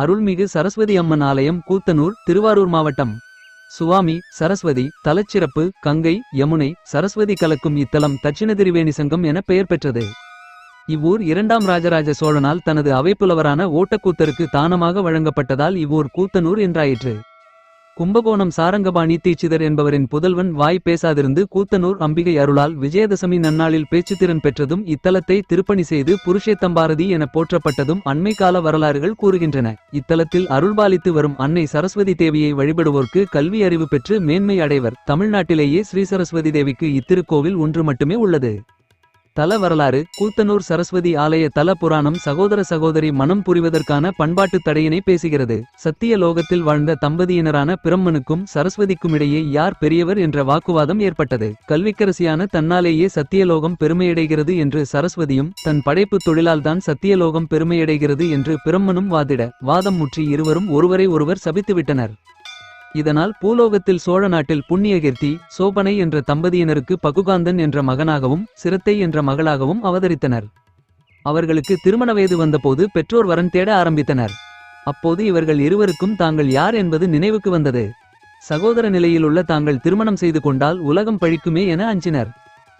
அருள்மிகு சரஸ்வதி அம்மன் ஆலயம் கூத்தனூர் திருவாரூர் மாவட்டம். சுவாமி சரஸ்வதி தலச்சிறப்பு கங்கை யமுனை சரஸ்வதி கலக்கும் இத்தலம் தட்சிண திரிவேணி சங்கம் என பெயர் பெற்றது. இவ்வூர் இரண்டாம் ராஜராஜ சோழனால் தனது அவைப்புலவரான ஓட்டக்கூத்தருக்கு தானமாக வழங்கப்பட்டதால் இவ்வூர் கூத்தனூர் என்றாயிற்று. கும்பகோணம் சாரங்கபாணி தீட்சிதர் என்பவரின் புதல்வன் வாய் பேசாதிருந்து கூத்தனூர் அம்பிகை அருளால் விஜயதசமி நன்னாளில் பேச்சுத்திறன் பெற்றதும் இத்தலத்தை திருப்பணி செய்து புருஷேத்தம்பாரதி என போற்றப்பட்டதும் அண்மை கால வரலாறுகள் கூறுகின்றன. இத்தலத்தில் அருள்பாலித்து வரும் அன்னை சரஸ்வதி தேவியை வழிபடுவோர்க்கு கல்வி அறிவு பெற்று மேன்மை அடைவர் தமிழ்நாட்டிலேயே ஸ்ரீ சரஸ்வதி தேவிக்கு இத்திருக்கோவில் ஒன்று மட்டுமே உள்ளது. தல வரலாறு கூத்தனூர் சரஸ்வதி ஆலய தல புராணம் சகோதர சகோதரி மனம் புரிவதற்கான பண்பாட்டு தடையினை பேசுகிறது. சத்திய லோகத்தில் வாழ்ந்த தம்பதியினரான பிரம்மனுக்கும் சரஸ்வதிக்கும் இடையே யார் பெரியவர் என்ற வாக்குவாதம் ஏற்பட்டது. கல்விக்கரசியான தன்னாலேயே சத்தியலோகம் பெருமையடைகிறது என்று சரஸ்வதியும் தன் படைப்பு தொழிலால்தான் சத்தியலோகம் பெருமையடைகிறது என்று பிரம்மனும் வாதிட வாதம் முற்றி இருவரும் ஒருவரை ஒருவர் சபித்துவிட்டனர். இதனால் பூலோகத்தில் சோழ நாட்டில் புண்ணியகீர்த்தி சோபனை என்ற தம்பதியினருக்கு பகுகாந்தன் என்ற மகனாகவும் சிரத்தை என்ற மகளாகவும் அவதரித்தனர். அவர்களுக்கு திருமண வயது வந்தபோது பெற்றோர் வரன் தேட ஆரம்பித்தனர். அப்போது இவர்கள் இருவருக்கும் தாங்கள் யார் என்பது நினைவுக்கு வந்தது. சகோதர நிலையிலுள்ள தாங்கள் திருமணம் செய்து கொண்டால் உலகம் பழிக்குமே என அஞ்சினர்.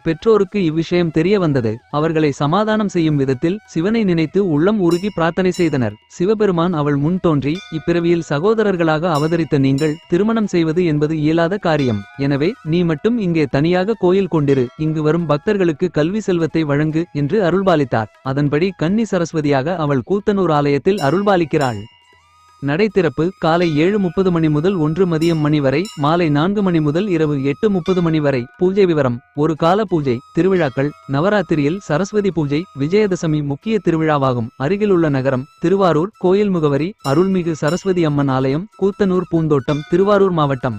பெற்றோருக்கு இவ்விஷயம் தெரிய வந்தது. அவர்களை சமாதானம் செய்யும் விதத்தில் சிவனை நினைத்து உள்ளம் உருகி பிரார்த்தனை செய்தனர். சிவபெருமான் அவள் முன் தோன்றி இப்பிறவியில் சகோதரர்களாக அவதரித்த நீங்கள் திருமணம் செய்வது என்பது இயலாத காரியம். எனவே நீ மட்டும் இங்கே தனியாக கோயில் கொண்டிரு. இங்கு வரும் பக்தர்களுக்கு கல்வி செல்வத்தை வழங்கு என்று அருள்பாலித்தார். அதன்படி கன்னி சரஸ்வதியாக அவள் கூத்தனூர் ஆலயத்தில் அருள்பாலிக்கிறாள். நடை திறப்பு காலை ஏழு முப்பது மணி முதல் ஒன்று மதியம் மணி வரை மாலை நான்கு மணி முதல் இரவு எட்டு முப்பது மணி வரை. பூஜை விவரம் ஒரு கால பூஜை திருவிழாக்கள் நவராத்திரியில் சரஸ்வதி பூஜை விஜயதசமி முக்கிய திருவிழாவாகும். அருகிலுள்ள நகரம் திருவாரூர் கோயில் முகவரி அருள்மிகு சரஸ்வதி அம்மன் ஆலயம் கூத்தனூர் பூந்தோட்டம் திருவாரூர் மாவட்டம்.